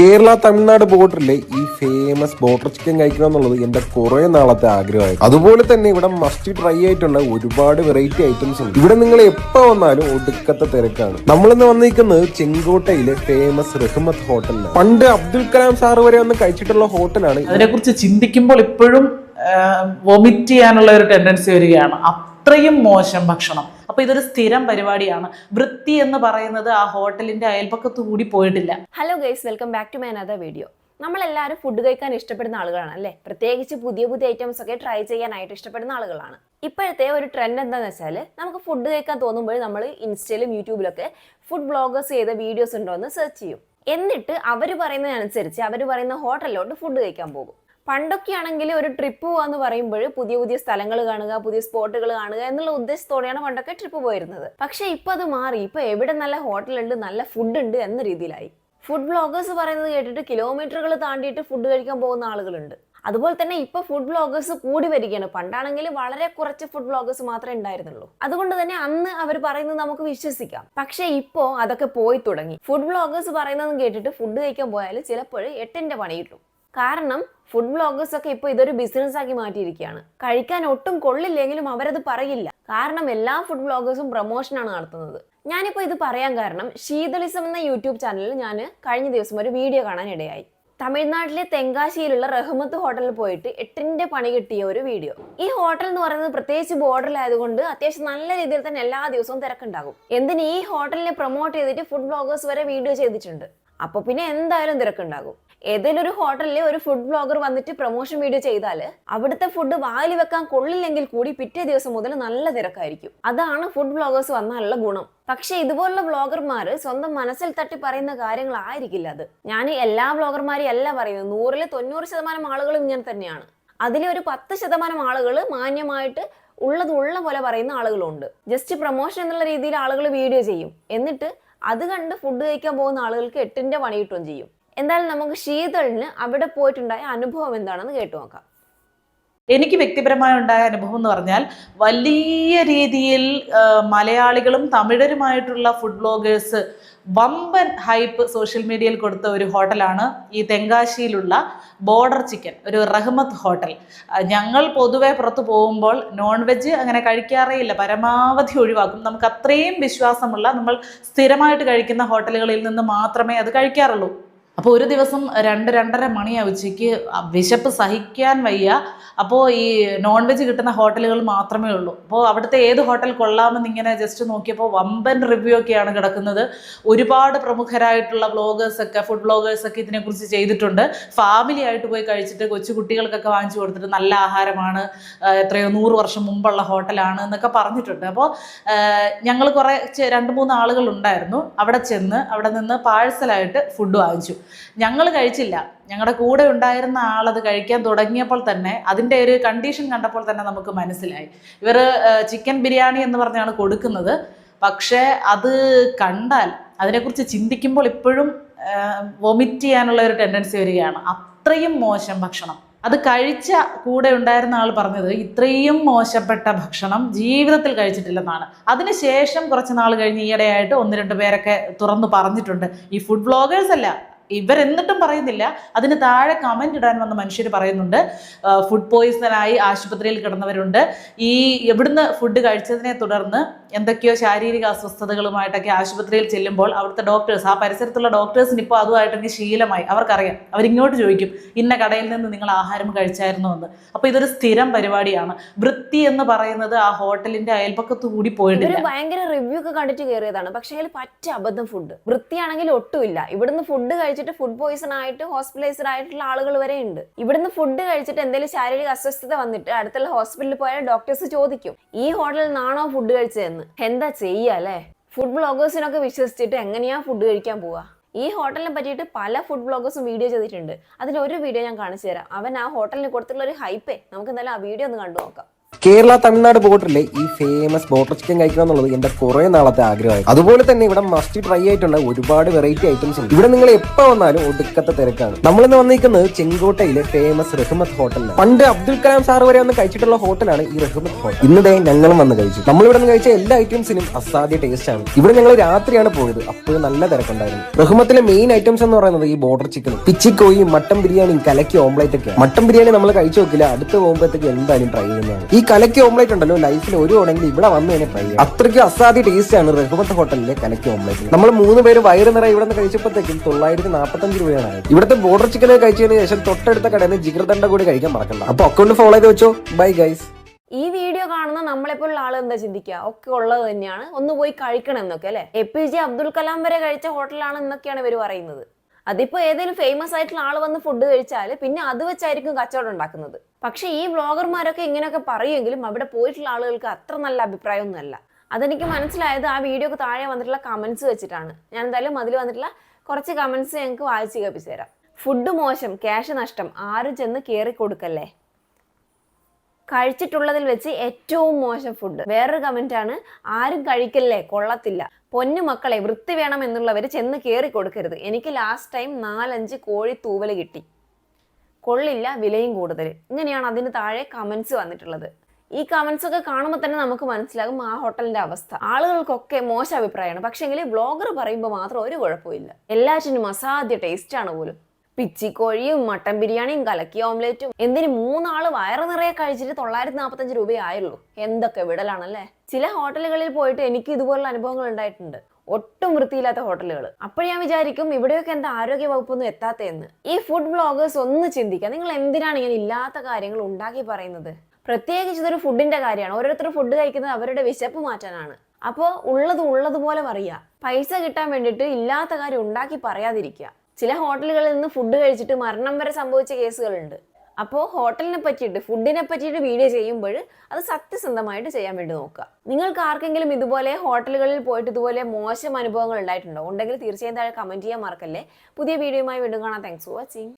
കേരള തമിഴ്നാട് ബോർഡറിലെ ഈ famous boater chicken കഴിക്കണം എന്നുള്ളത് എന്റെ കുറെ നാളത്തെ ആഗ്രഹമായിരുന്നു. അതുപോലെ തന്നെ ഇവിടെ മസ്റ്റ് ട്രൈ ആയിട്ടുള്ള ഒരുപാട് വെറൈറ്റി ഐറ്റംസ് ഉണ്ട്. ഇവിടെ നിങ്ങൾ എപ്പോ വന്നാലും ഒടുക്കത്തെ തിരക്കാണ്. നമ്മളിന്ന് വന്നിരിക്കുന്നത് ചെങ്കോട്ടയിലെ ഫേമസ് റഹ്മത്ത് ഹോട്ടലിലാണ് പണ്ട് അബ്ദുൽ കലാം സാർ വരെ ഒന്ന് കഴിച്ചിട്ടുള്ള ഹോട്ടലാണ് അതിനെക്കുറിച്ച് ചിന്തിക്കുമ്പോൾ ഇപ്പോഴും വൊമിറ്റ് ചെയ്യാനുള്ള ഒരു ടെൻഡൻസി വരികയാണ്. അത്രയും മോശം ഭക്ഷണം. അപ്പൊ ഇതൊരു സ്ഥിരം പരിപാടിയാണ്. വൃത്തി എന്ന് പറയുന്നത് ആ ഹോട്ടലിന്റെ അയൽപക്കത്ത് കൂടി പോയിട്ടില്ല. Hello guys welcome back to my another video നമ്മളെല്ലാവരും ഫുഡ് കഴിക്കാൻ ഇഷ്ടപ്പെടുന്ന ആളുകളാണ് അല്ലേ? പ്രത്യേകിച്ച് പുതിയ പുതിയ ഐറ്റംസ് ഒക്കെ ട്രൈ ചെയ്യാനായിട്ട് ഇഷ്ടപ്പെടുന്ന ആളുകളാണ്. ഇപ്പോഴത്തെ ഒരു ട്രെൻഡ് എന്താണെന്ന് വെച്ചാൽ നമുക്ക് ഫുഡ് കഴിക്കാൻ തോന്നുമ്പോൾ നമ്മൾ ഇൻസ്റ്റയിലും യൂട്യൂബിലൊക്കെ ഫുഡ് ബ്ലോഗേഴ്സ് ചെയ്ത വീഡിയോസ് ഉണ്ടോ എന്ന് സെർച്ച് ചെയ്യും. എന്നിട്ട് അവർ പറയുന്നതനുസരിച്ച് അവർ പറയുന്ന ഹോട്ടലിലോട്ട് ഫുഡ് കഴിക്കാൻ പോകും. പണ്ടൊക്കെ ആണെങ്കിൽ ഒരു ട്രിപ്പ് പോകാന്ന് പറയുമ്പോൾ പുതിയ പുതിയ സ്ഥലങ്ങൾ കാണുക പുതിയ സ്പോട്ടുകൾ കാണുക എന്നുള്ള ഉദ്ദേശത്തോടെയാണ് പണ്ടൊക്കെ ട്രിപ്പ് പോയിരുന്നത്. പക്ഷെ ഇപ്പൊ അത് മാറി. ഇപ്പൊ എവിടെ നല്ല ഹോട്ടലുണ്ട് നല്ല ഫുഡ് ഉണ്ട് എന്ന രീതിയിലായി. ഫുഡ് ബ്ലോഗേഴ്സ് പറയുന്നത് കേട്ടിട്ട് കിലോമീറ്ററുകൾ താണ്ടിയിട്ട് ഫുഡ് കഴിക്കാൻ പോകുന്ന ആളുകളുണ്ട്. അതുപോലെ തന്നെ ഇപ്പൊ ഫുഡ് ബ്ലോഗേഴ്സ് കൂടി വരികയാണ്. പണ്ടാണെങ്കിൽ വളരെ കുറച്ച് ഫുഡ് ബ്ലോഗേഴ്സ് മാത്രമേ ഉണ്ടായിരുന്നുള്ളൂ. അതുകൊണ്ട് തന്നെ അന്ന് അവർ പറയുന്നത് നമുക്ക് വിശ്വസിക്കാം. പക്ഷെ ഇപ്പോ അതൊക്കെ പോയി തുടങ്ങി. ഫുഡ് ബ്ലോഗേഴ്സ് പറയുന്നതെന്ന് കേട്ടിട്ട് ഫുഡ് കഴിക്കാൻ പോയാൽ ചിലപ്പോൾ എട്ടിന്റെ പണി കിട്ടും കാരണം ഫുഡ് ബ്ലോഗേഴ്സ് ഒക്കെ ഇപ്പോൾ ഇതൊരു ബിസിനസ് ആക്കി മാറ്റിയിരിക്കുകയാണ്. കഴിക്കാൻ ഒട്ടും കൊള്ളില്ലെങ്കിലും അവരത് പറയില്ല. കാരണം എല്ലാ ഫുഡ് ബ്ലോഗേഴ്സും പ്രൊമോഷനാണ് നടത്തുന്നത്. ഞാനിപ്പോൾ ഇത് പറയാൻ കാരണം ശീതളിസം എന്ന യൂട്യൂബ് ചാനലിൽ ഞാൻ കഴിഞ്ഞ ദിവസം ഒരു വീഡിയോ കാണാൻ ഇടയായി. തമിഴ്നാട്ടിലെ തെങ്കാശിയിലുള്ള റഹ്മത്ത് ഹോട്ടലിൽ പോയിട്ട് എട്ടിന്റെ പണി കിട്ടിയ ഒരു വീഡിയോ ഈ ഹോട്ടൽ എന്ന് പറയുന്നത് പ്രത്യേകിച്ച് ബോർഡറിലായതുകൊണ്ട് അത്യാവശ്യം നല്ല രീതിയിൽ തന്നെ എല്ലാ ദിവസവും തിരക്കുണ്ടാകും. എന്തിന് ഈ ഹോട്ടലിനെ പ്രൊമോട്ട് ചെയ്തിട്ട് ഫുഡ് ബ്ലോഗേഴ്സ് വരെ വീഡിയോ ചെയ്തിട്ടുണ്ട്? അപ്പോൾ പിന്നെ എന്തായാലും തിരക്കുണ്ടാകും. ഏതെങ്കിലും ഒരു ഹോട്ടലിൽ ഒരു ഫുഡ് ബ്ലോഗർ വന്നിട്ട് പ്രൊമോഷൻ വീഡിയോ ചെയ്താൽ അവിടുത്തെ ഫുഡ് വായിൽ വെക്കാൻ കൊള്ളില്ലെങ്കിൽ കൂടി പിറ്റേ ദിവസം മുതൽ നല്ല തിരക്കായിരിക്കും. അതാണ് ഫുഡ് ബ്ലോഗേഴ്സ് വന്നാലുള്ള ഗുണം. പക്ഷെ ഇതുപോലുള്ള ബ്ലോഗർമാർ സ്വന്തം മനസ്സിൽ തട്ടി പറയുന്ന കാര്യങ്ങൾ ആയിരിക്കില്ല അത്. ഞാൻ എല്ലാ ബ്ലോഗർമാരെയും അല്ല പറയുന്നത്. നൂറിൽ തൊണ്ണൂറ് ശതമാനം ആളുകളും ഇങ്ങനെ തന്നെയാണ്. അതിലെ ഒരു പത്ത് ശതമാനം ആളുകൾ മാന്യമായിട്ട് ഉള്ളത് ഉള്ള പോലെ പറയുന്ന ആളുകളുണ്ട്. ജസ്റ്റ് പ്രൊമോഷൻ എന്നുള്ള രീതിയിൽ ആളുകൾ വീഡിയോ ചെയ്യും. എന്നിട്ട് അത് കണ്ട് ഫുഡ് കഴിക്കാൻ പോകുന്ന ആളുകൾക്ക് എട്ടിന്റെ പണി കിട്ടുകയും ചെയ്യും. എന്തായാലും നമുക്ക് ശീതളിന് അവിടെ പോയിട്ടുണ്ടായ അനുഭവം എന്താണെന്ന് കേട്ടു നോക്കാം. എനിക്ക് വ്യക്തിപരമായി ഉണ്ടായ അനുഭവം എന്ന് പറഞ്ഞാൽ വലിയ രീതിയിൽ മലയാളികളും തമിഴരുമായിട്ടുള്ള ഫുഡ് ബ്ലോഗേഴ്സ് വമ്പൻ ഹൈപ്പ് സോഷ്യൽ മീഡിയയിൽ കൊടുത്ത ഒരു ഹോട്ടലാണ് ഈ തെങ്കാശിയിലുള്ള ബോർഡർ ചിക്കൻ ഒരു റഹ്മത്ത് ഹോട്ടൽ. ഞങ്ങൾ പൊതുവെ പുറത്തു പോകുമ്പോൾ നോൺ വെജ് അങ്ങനെ കഴിക്കാറേ ഇല്ല. പരമാവധി ഒഴിവാക്കും. നമുക്ക് അത്രയും വിശ്വാസമുള്ള നമ്മൾ സ്ഥിരമായിട്ട് കഴിക്കുന്ന ഹോട്ടലുകളിൽ നിന്ന് മാത്രമേ അത് കഴിക്കാറുള്ളൂ. അപ്പോൾ ഒരു ദിവസം രണ്ട് രണ്ടര മണിയാ ഉച്ചയ്ക്ക് വിശപ്പ് സഹിക്കാൻ വയ്യ. അപ്പോൾ ഈ നോൺ വെജ് കിട്ടുന്ന ഹോട്ടലുകൾ മാത്രമേ ഉള്ളൂ. അപ്പോൾ അവിടുത്തെ ഏത് ഹോട്ടൽ കൊള്ളാമെന്ന് ഇങ്ങനെ ജസ്റ്റ് നോക്കിയപ്പോൾ വമ്പൻ റിവ്യൂ ഒക്കെയാണ് കിടക്കുന്നത്. ഒരുപാട് പ്രമുഖരായിട്ടുള്ള വ്ലോഗേഴ്സൊക്കെ ഫുഡ് വ്ലോഗേഴ്സൊക്കെ ഇതിനെക്കുറിച്ച് ചെയ്തിട്ടുണ്ട്. ഫാമിലി ആയിട്ട് പോയി കഴിച്ചിട്ട് കൊച്ചു കുട്ടികൾക്കൊക്കെ വാങ്ങിച്ചു കൊടുത്തിട്ട് നല്ല ആഹാരമാണ്. എത്രയോ നൂറ് വർഷം മുമ്പുള്ള ഹോട്ടലാണ് എന്നൊക്കെ പറഞ്ഞിട്ടുണ്ട്. അപ്പോൾ ഞങ്ങൾ കുറേ രണ്ട് മൂന്ന് ആളുകളുണ്ടായിരുന്നു അവിടെ ചെന്ന് അവിടെ നിന്ന് പാഴ്സലായിട്ട് ഫുഡ് വാങ്ങിച്ചു. ഞങ്ങൾ കഴിച്ചില്ല. ഞങ്ങളുടെ കൂടെ ഉണ്ടായിരുന്ന ആളത് കഴിക്കാൻ തുടങ്ങിയപ്പോൾ തന്നെ അതിന്റെ ഒരു കണ്ടീഷൻ കണ്ടപ്പോൾ തന്നെ നമുക്ക് മനസ്സിലായി. ഇവർ ചിക്കൻ ബിരിയാണി എന്ന് പറഞ്ഞാണ് കൊടുക്കുന്നത്. പക്ഷേ അത് കണ്ടാൽ അതിനെക്കുറിച്ച് ചിന്തിക്കുമ്പോൾ ഇപ്പോഴും വൊമിറ്റ് ചെയ്യാനുള്ള ഒരു ടെൻഡൻസി വരികയാണ്. അത്രയും മോശം ഭക്ഷണം. അത് കഴിച്ച കൂടെ ഉണ്ടായിരുന്ന ആൾ പറഞ്ഞത് ഇത്രയും മോശപ്പെട്ട ഭക്ഷണം ജീവിതത്തിൽ കഴിച്ചിട്ടില്ലെന്നാണ്. അതിനുശേഷം കുറച്ച് നാൾ കഴിഞ്ഞ് ഈയിടെയായിട്ട് ഒന്ന് രണ്ട് പേരൊക്കെ തുറന്നു പറഞ്ഞിട്ടുണ്ട്. ഈ ഫുഡ് വ്ളോഗേഴ്സ് അല്ല. ഇവരെന്നിട്ടും പറയുന്നില്ല. അതിന് താഴെ കമന്റ് ഇടാൻ വന്ന മനുഷ്യർ പറയുന്നുണ്ട്. ഫുഡ് പോയിസണായി ആശുപത്രിയിൽ കിടന്നവരുണ്ട്. ഈ എവിടുന്ന് ഫുഡ് കഴിച്ചതിനെ തുടർന്ന് എന്തൊക്കെയോ ശാരീരിക അസ്വസ്ഥതകളുമായിട്ടൊക്കെ ആശുപത്രിയിൽ ചെല്ലുമ്പോൾ അവിടുത്തെ ഡോക്ടേഴ്സ് ആ പരിസരത്തുള്ള ഡോക്ടേഴ്സിന് ഇപ്പോൾ അതുമായിട്ടൊക്കെ ശീലമായി. അവർക്കറിയാം. അവരിങ്ങോട്ട് ചോദിക്കും ഇന്ന കടയിൽ നിന്ന് നിങ്ങൾ ആഹാരം കഴിച്ചായിരുന്നു? എന്ന്. അപ്പോൾ ഇതൊരു സ്ഥിരം പരിപാടിയാണ്. വൃത്തി എന്ന് പറയുന്നത് ആ ഹോട്ടലിന്റെ അയൽപക്കത്ത് കൂടി പോയിട്ടില്ല. ഭയങ്കര റിവ്യൂ ഒക്കെ കണ്ടിട്ട് കയറിയതാണ് പക്ഷേ അതിൽ പറ്റ അബദ്ധം ഫുഡ് വൃത്തിയാണെങ്കിൽ ഒട്ടുമില്ല ഇവിടുന്ന് ഫുഡ് കഴിച്ചിട്ട് ഫുഡ് പോയിസൺ ആയിട്ട് ഹോസ്പിറ്റലൈസ്ഡ് ആയിട്ടുള്ള ആളുകൾ വരെ ഉണ്ട്. ഇവിടുന്ന് ഫുഡ് കഴിച്ചിട്ട് എന്തെങ്കിലും ശാരീരിക അസ്വസ്ഥത വന്നിട്ട് അടുത്തുള്ള ഹോസ്പിറ്റലിൽ പോയാൽ ഡോക്ടേഴ്സ് ചോദിക്കും ഈ ഹോട്ടലിൽ നിന്നാണോ ഫുഡ് കഴിച്ചതെന്ന്? എന്താ ചെയ്യുക അല്ലേ? ഫുഡ് ബ്ലോഗേഴ്സിനൊക്കെ വിശ്വസിച്ചിട്ട് എങ്ങനെയാ ഫുഡ് കഴിക്കാൻ പോവാ ഈ ഹോട്ടലിനെ പറ്റിയിട്ട് പല ഫുഡ് ബ്ലോഗേഴ്സും വീഡിയോ ചെയ്തിട്ടുണ്ട്. അതിൽ ഒരു വീഡിയോ ഞാൻ കാണിച്ചു തരാം. അവൻ ആ ഹോട്ടലിന് കൊടുത്തിട്ടുള്ള ഒരു ഹൈപ്പേ നമുക്ക് എന്തായാലും ആ വീഡിയോ ഒന്ന് കണ്ടു നോക്കാം. കേരള തമിഴ്നാട് ബോർഡറിലെ ഈ ഫേമസ് ബോട്ടർ ചിക്കൻ കഴിക്കണം എന്നുള്ളത് എന്റെ കുറെ നാളത്തെ ആഗ്രഹമായി അതുപോലെ തന്നെ ഇവിടെ മസ്റ്റ് ട്രൈ ആയിട്ടുള്ള ഒരുപാട് വെറൈറ്റി ഐറ്റംസ് ഉണ്ട്. ഇവിടെ നിങ്ങൾ എപ്പോ വന്നാലും ഒടുക്കത്തെ തിരക്കാണ്. നമ്മളിന്ന് വന്നിരിക്കുന്നത് ചെങ്കോട്ടയിലെ ഫേമസ് റഹ്മത്ത് ഹോട്ടലിലാണ് പണ്ട് അബ്ദുൽ കലാം സാർ വരെ ഒന്ന് കഴിച്ചിട്ടുള്ള ഹോട്ടലാണ് ഈ റഹ്മത്ത് ഹോട്ടൽ ഇന്നതേ ഞങ്ങളും വന്ന് കഴിച്ചു. നമ്മൾ ഇവിടെ നിന്ന് കഴിച്ച എല്ലാ ഐറ്റംസിനും അസാധ്യ ടേസ്റ്റ് ആണ്. ഇവിടെ ഞങ്ങൾ രാത്രിയാണ് പോയത്. അപ്പോൾ നല്ല തിരക്കുണ്ടായിരുന്നു. റഹ്മത്തിലെ മെയിൻ ഐറ്റംസ് എന്ന് പറയുന്നത് ഈ ബോർഡർ ചിക്കനും പിച്ചിക്കോയും മട്ടൻ ബിരിയാണി കലക്കി ഓംപ്ലേറ്റ് ഒക്കെ മട്ടൻ ബിരിയാണി നമ്മൾ കഴിച്ചു നോക്കില്ല. അടുത്ത് പോകുമ്പോഴത്തേക്ക് എന്തായാലും ട്രൈ ചെയ്യുന്നതാണ്. ഈ കലക്കി ഓംലേറ്റ് ഉണ്ടല്ലോ ലൈഫിൽ ഒരു ഉണ്ടെങ്കിൽ ഇവിടെ വന്നു തന്നെ പയ്യ. അത്രയ്ക്ക് അസാധ്യ ടേസ്റ്റ് ആണ് റഹ്മത്ത് ഹോട്ടലിലെ കലക്കി ഓംലേറ്റ് നമ്മൾ മൂന്ന് പേര് വയറ് നിറയെ ഇവിടെ നിന്ന് കഴിച്ചപ്പോഴത്തേക്കും തൊള്ളായിരത്തി നാൽപ്പത്തഞ്ച് രൂപയാണ് ഇവിടുത്തെ ബോർഡർ ചിക്കനെ കഴിച്ചതിന് ശേഷം തൊട്ടടുത്ത കടയിൽ നിന്ന് ജിഗർദണ്ഡ കൂടി കഴിക്കാൻ മറക്കണ്ട. അപ്പൊ അക്കൗണ്ട് ഫോളോ ചെയ്ത് വെച്ചോ. ബൈ ഗൈസ് ഈ വീഡിയോ കാണുന്ന നമ്മളെപ്പോലുള്ള ആൾ എന്താ ചിന്തിക്കുക? ഒക്കെ ഉള്ളത് തന്നെയാണ്. ഒന്ന് പോയി കഴിക്കണം എന്നൊക്കെ അല്ലെ? A P J Abdul Kalam വരെ കഴിച്ച ഹോട്ടലാണ് എന്നൊക്കെയാണ് ഇവർ പറയുന്നത്. അതിപ്പോ ഏതെങ്കിലും ഫേമസ് ആയിട്ടുള്ള ആൾ വന്ന് ഫുഡ് കഴിച്ചാൽ പിന്നെ അത് വെച്ചായിരിക്കും കച്ചവടം ഉണ്ടാക്കുന്നത്. പക്ഷെ ഈ വ്ളോഗർമാരൊക്കെ ഇങ്ങനെയൊക്കെ പറയുമെങ്കിലും അവിടെ പോയിട്ടുള്ള ആളുകൾക്ക് അത്ര നല്ല അഭിപ്രായമൊന്നുമല്ല അതെനിക്ക് മനസ്സിലായത് ആ വീഡിയോക്ക് താഴെ വന്നിട്ടുള്ള കമന്റ്സ് വെച്ചിട്ടാണ്. ഞാൻ എന്തായാലും അതിൽ വന്നിട്ടുള്ള കുറച്ച് കമന്റ്സ് ഞങ്ങൾക്ക് വായിച്ച് കേൾപ്പിച്ചു തരാം. ഫുഡ് മോശം ക്യാഷ് നഷ്ടം ആരും ചെന്ന് കയറി കൊടുക്കല്ലേ? കഴിച്ചിട്ടുള്ളതിൽ വെച്ച് ഏറ്റവും മോശം ഫുഡ് വേറൊരു കമന്റ് ആണ് ആരും കഴിക്കല്ലേ കൊള്ളത്തില്ല. പൊന്നു മക്കളെ വൃത്തി വേണം എന്നുള്ളവർ ചെന്ന് കയറി കൊടുക്കരുത്. എനിക്ക് ലാസ്റ്റ് ടൈം നാലഞ്ച് കോഴി തൂവൽ കിട്ടി. കൊള്ളില്ല വിലയും കൂടുതൽ ഇങ്ങനെയാണ് അതിന് താഴെ കമൻസ് വന്നിട്ടുള്ളത്. ഈ കമൻസ് ഒക്കെ കാണുമ്പോൾ തന്നെ നമുക്ക് മനസ്സിലാകും ആ ഹോട്ടലിന്റെ അവസ്ഥ. ആളുകൾക്കൊക്കെ മോശം അഭിപ്രായമാണ്. പക്ഷേങ്കിൽ ബ്ലോഗർ പറയുമ്പോൾ മാത്രം ഒരു കുഴപ്പമില്ല എല്ലാറ്റിനും അസാധ്യ ടേസ്റ്റ് ആണ് പോലും. പിച്ചിക്കോഴിയും മട്ടൻ ബിരിയാണിയും കലക്കി ഓംലേറ്റും. എന്തിന് മൂന്നാൾ വയറ് നിറയെ കഴിച്ചിട്ട് തൊള്ളായിരത്തി നാൽപ്പത്തഞ്ച് രൂപയായുള്ളൂ എന്തൊക്കെ വിടലാണല്ലേ? ചില ഹോട്ടലുകളിൽ പോയിട്ട് എനിക്ക് ഇതുപോലുള്ള അനുഭവങ്ങൾ ഉണ്ടായിട്ടുണ്ട്. ഒട്ടും വൃത്തിയില്ലാത്ത ഹോട്ടലുകൾ അപ്പോൾ ഞാൻ വിചാരിക്കും ഇവിടെയൊക്കെ എന്താ ആരോഗ്യ വകുപ്പൊന്നും എത്താത്തതെന്ന് ഈ ഫുഡ് ബ്ലോഗേഴ്സ് ഒന്ന് ചിന്തിക്കുക നിങ്ങൾ എന്തിനാണ് ഇങ്ങനെ ഇല്ലാത്ത കാര്യങ്ങൾ ഉണ്ടാക്കി പറയുന്നത്? പ്രത്യേകിച്ച് ഇതൊരു ഫുഡിന്റെ കാര്യമാണ്. ഓരോരുത്തർ ഫുഡ് കഴിക്കുന്നത് അവരുടെ വിശപ്പ് മാറ്റാനാണ്. അപ്പോൾ ഉള്ളത് ഉള്ളതുപോലെ പറയുക. പൈസ കിട്ടാൻ വേണ്ടിയിട്ട് ഇല്ലാത്ത കാര്യം ഉണ്ടാക്കി പറയാതിരിക്കുക. ചില ഹോട്ടലുകളിൽ നിന്ന് ഫുഡ് കഴിച്ചിട്ട് മരണം വരെ സംഭവിച്ച കേസുകളുണ്ട്. അപ്പോൾ ഹോട്ടലിനെ പറ്റിയിട്ട് ഫുഡിനെ പറ്റിയിട്ട് വീഡിയോ ചെയ്യുമ്പോൾ അത് സത്യസന്ധമായിട്ട് ചെയ്യാൻ വേണ്ടി നോക്കുക. നിങ്ങൾക്ക് ആർക്കെങ്കിലും ഇതുപോലെ ഹോട്ടലുകളിൽ പോയിട്ട് ഇതുപോലെ മോശം അനുഭവങ്ങൾ ഉണ്ടായിട്ടുണ്ടോ? ഉണ്ടെങ്കിൽ തീർച്ചയായും താഴെ കമന്റ് ചെയ്യാൻ മറക്കല്ലേ. പുതിയ വീഡിയോയുമായി വീണ്ടും കാണാം. Thanks for watching